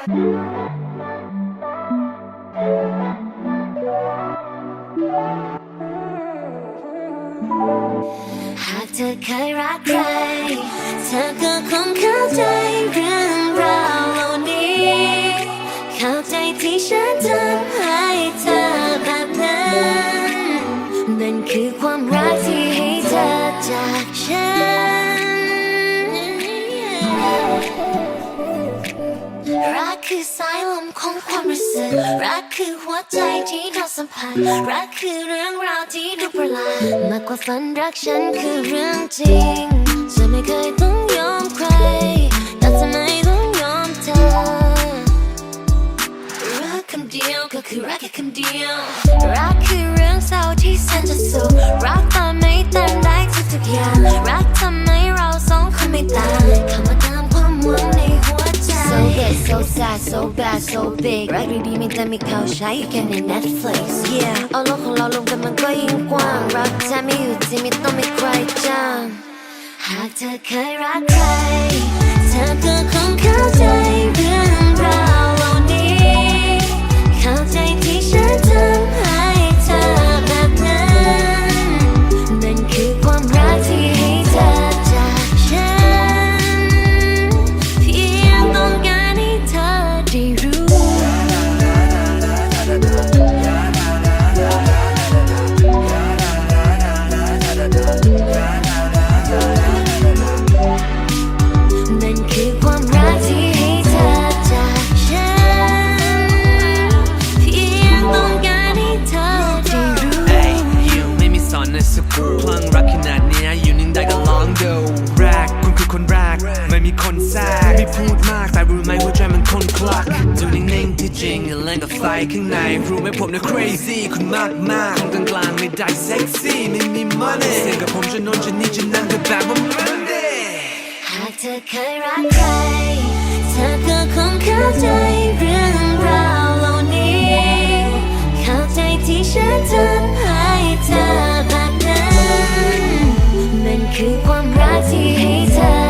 หากเธอเคยรักใคร เธอก็คงเข้าใจเรื่องราวเหล่านี้ เข้าใจที่ฉันทำให้เธอแบบนั้นนั่นคือความรักที่ให้เธอจากฉัน คือสายลมของความรู้สึก รักคือหัวใจที่เราสัมพันธ์รักคือเรื่องราวที่ดูประหลาดมากกว่าฝันรักฉันคือเรื่องจริงจะไม่เคยต้องยอมใคร แต่ทำไมต้องยอมเธอ รักคำเดียวก็คือรักแค่คำเดียว รักคือเรื่องเศร้าที่แสนจะ not so big รักดีๆไม่แต่มีเขาใช้กันใน Netflix Yeah เอาโลกของเราลงกันมันก็ยิ่งกว้าง รักแท้ไม่อยู่ที่ไม่ต้องมีใครจ้าง หากเธอเคยรักใคร สกูพลังรักขนาดเนี้ยอยู่นิ่งได้ก็ลองดูแรกคุณคือคนแรก ไม่มีคนแทรกไม่พูดมากแต่รู้ไหมหัวใจมันคนคลักดูนิ่งๆที่จริงเล่นกับไฟข้างใน รู้ไหมผมเนี่ย crazy คุณมากมากคนกลางๆไม่ได้ sexy ไม่มี money เสียงกับผมจะโนนจะนี่จะนั่งกันแบบว่ามันเดหากเธอเคยรักใครเธอก็คงเข้าใจเรื่องราวเหล่านี้ เข้าใจที่ฉันทำ คือความรักที่ให้เธอ